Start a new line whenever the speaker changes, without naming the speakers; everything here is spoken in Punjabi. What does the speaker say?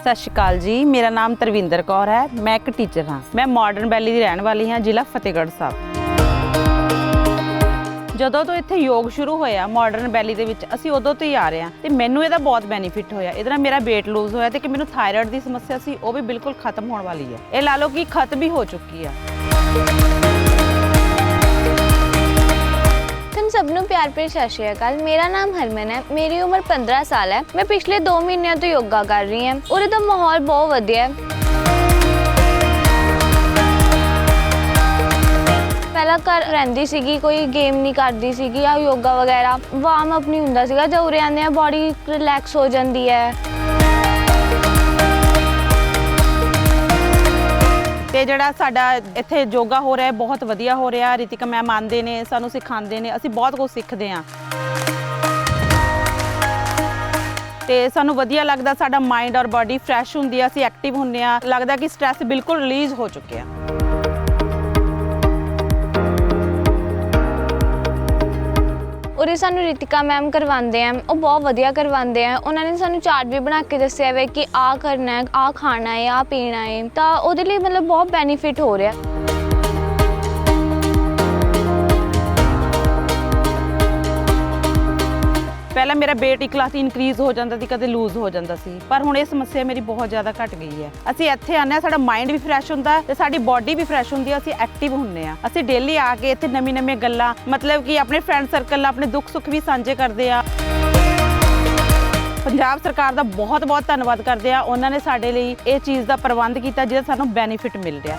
ਸਤਿ ਸ਼੍ਰੀ ਅਕਾਲ ਜੀ। ਮੇਰਾ ਨਾਮ ਤਰਵਿੰਦਰ ਕੌਰ ਹੈ। ਮੈਂ ਇੱਕ ਟੀਚਰ ਹਾਂ। ਮੈਂ ਮਾਡਰਨ ਵੈਲੀ ਦੀ ਰਹਿਣ ਵਾਲੀ ਹਾਂ, ਜ਼ਿਲ੍ਹਾ ਫਤਿਹਗੜ੍ਹ ਸਾਹਿਬ। ਜਦੋਂ ਤੋਂ ਇੱਥੇ ਯੋਗ ਸ਼ੁਰੂ ਹੋਇਆ ਮਾਡਰਨ ਵੈਲੀ ਦੇ ਵਿੱਚ, ਅਸੀਂ ਉਦੋਂ ਤੋਂ ਹੀ ਆ ਰਹੇ ਹਾਂ। ਤੇ ਮੈਨੂੰ ਇਹਦਾ ਬਹੁਤ ਬੈਨੀਫਿਟ ਹੋਇਆ। ਇਹਦੇ ਨਾਲ ਮੇਰਾ weight lose ਹੋਇਆ ਤੇ ਕਿ ਮੈਨੂੰ ਥਾਇਰਾਇਡ ਦੀ ਸਮੱਸਿਆ ਸੀ, ਉਹ ਵੀ ਬਿਲਕੁਲ ਖਤਮ ਹੋਣ ਵਾਲੀ ਹੈ। ਇਹ ਲਾ ਲਓ ਕਿ ਖਤਮ ਵੀ ਹੋ ਚੁੱਕੀ ਆ
ਸਭ ਨੂੰ ਪਿਆਰ ਭਰੀ ਸਤਿ ਸ਼੍ਰੀ ਅਕਾਲ। ਮੇਰਾ ਨਾਮ ਹਰਮਨ ਹੈ। ਮੇਰੀ ਉਮਰ 15 ਸਾਲ ਹੈ। ਮੈਂ ਪਿਛਲੇ 2 ਮਹੀਨਿਆਂ ਤੋਂ ਯੋਗਾ ਕਰ ਰਹੀ ਹਾਂ। ਉਰੇ ਦਾ ਮਾਹੌਲ ਬਹੁਤ ਵਧੀਆ ਹੈ। ਪਹਿਲਾਂ ਘਰ ਰਹਿੰਦੀ ਸੀਗੀ, ਕੋਈ ਗੇਮ ਨਹੀਂ ਕਰਦੀ ਸੀਗੀ। ਆ ਯੋਗਾ ਵਗੈਰਾ ਵਾਰਮ ਅਪ ਨਹੀਂ ਹੁੰਦਾ ਸੀਗਾ। ਜਦ ਉਰੇ ਆਉਂਦੇ ਆ ਬਾਡੀ ਰਿਲੈਕਸ ਹੋ ਜਾਂਦੀ ਹੈ।
ਤੇ ਜਿਹੜਾ ਸਾਡਾ ਇੱਥੇ ਯੋਗਾ ਹੋ ਰਿਹਾ ਬਹੁਤ ਵਧੀਆ ਹੋ ਰਿਹਾ। ਰਿਤਿਕਾ ਮੈਮ ਆਉਂਦੇ ਨੇ, ਸਾਨੂੰ ਸਿਖਾਉਂਦੇ ਨੇ, ਅਸੀਂ ਬਹੁਤ ਕੁਝ ਸਿੱਖਦੇ ਹਾਂ। ਤੇ ਸਾਨੂੰ ਵਧੀਆ ਲੱਗਦਾ ਸਾਡਾ ਮਾਈਂਡ ਔਰ ਬਾਡੀ ਫਰੈਸ਼ ਹੁੰਦੀ ਆ, ਅਸੀਂ ਐਕਟਿਵ ਹੁੰਦੇ ਆ ਲੱਗਦਾ ਕਿ ਸਟ੍ਰੈਸ ਬਿਲਕੁਲ ਰਿਲੀਜ਼ ਹੋ ਚੁੱਕਿਆ
ਉਰੇ ਸਾਨੂੰ ਰਿਤਿਕਾ ਮੈਮ ਕਰਵਾਉਂਦੇ ਆ, ਉਹ ਬਹੁਤ ਵਧੀਆ ਕਰਵਾਉਂਦੇ ਆ। ਉਹਨਾਂ ਨੇ ਸਾਨੂੰ ਚਾਰਟ ਵੀ ਬਣਾ ਕੇ ਦੱਸਿਆ ਵੇ ਕਿ ਆ ਕਰਨਾ ਹੈ ਆ ਖਾਣਾ ਹੈ ਆ ਪੀਣਾ ਹੈ। ਤਾਂ ਉਹਦੇ ਲਈ ਮਤਲਬ ਬਹੁਤ ਬੈਨੀਫਿਟ ਹੋ ਰਿਹਾ।
ਪਹਿਲਾਂ ਮੇਰਾ weight ਇੱਕ ਕਲਾਸ ਇਨਕਰੀਜ਼ ਹੋ ਜਾਂਦਾ ਸੀ, ਕਦੇ ਲੂਜ਼ ਹੋ ਜਾਂਦਾ ਸੀ। ਪਰ ਹੁਣ ਇਹ ਸਮੱਸਿਆ ਮੇਰੀ ਬਹੁਤ ਜ਼ਿਆਦਾ ਘਟ ਗਈ ਹੈ। ਅਸੀਂ ਇੱਥੇ ਆਉਂਦੇ ਹਾਂ, ਸਾਡਾ ਮਾਈਂਡ ਵੀ ਫਰੈਸ਼ ਹੁੰਦਾ ਹੈ ਤੇ ਸਾਡੀ ਬਾਡੀ ਵੀ ਫਰੈਸ਼ ਹੁੰਦੀ ਹੈ, ਅਸੀਂ ਐਕਟਿਵ ਹੁੰਦੇ ਆ ਅਸੀਂ ਡੇਲੀ ਆ ਕੇ ਇੱਥੇ ਨਵੀਂ ਨਵੀਂ ਗੱਲਾਂ, ਮਤਲਬ ਕਿ ਆਪਣੇ ਫਰੈਂਡ ਸਰਕਲ ਨਾਲ ਆਪਣੇ ਦੁੱਖ ਸੁੱਖ ਵੀ ਸਾਂਝੇ ਕਰਦੇ ਆ ਪੰਜਾਬ ਸਰਕਾਰ ਦਾ ਬਹੁਤ ਬਹੁਤ ਧੰਨਵਾਦ ਕਰਦੇ ਆ ਉਹਨਾਂ ਨੇ ਸਾਡੇ ਲਈ ਇਹ ਚੀਜ਼ ਦਾ ਪ੍ਰਬੰਧ ਕੀਤਾ, ਜਿਹਦਾ ਸਾਨੂੰ ਬੈਨੀਫਿਟ ਮਿਲ ਰਿਹਾ।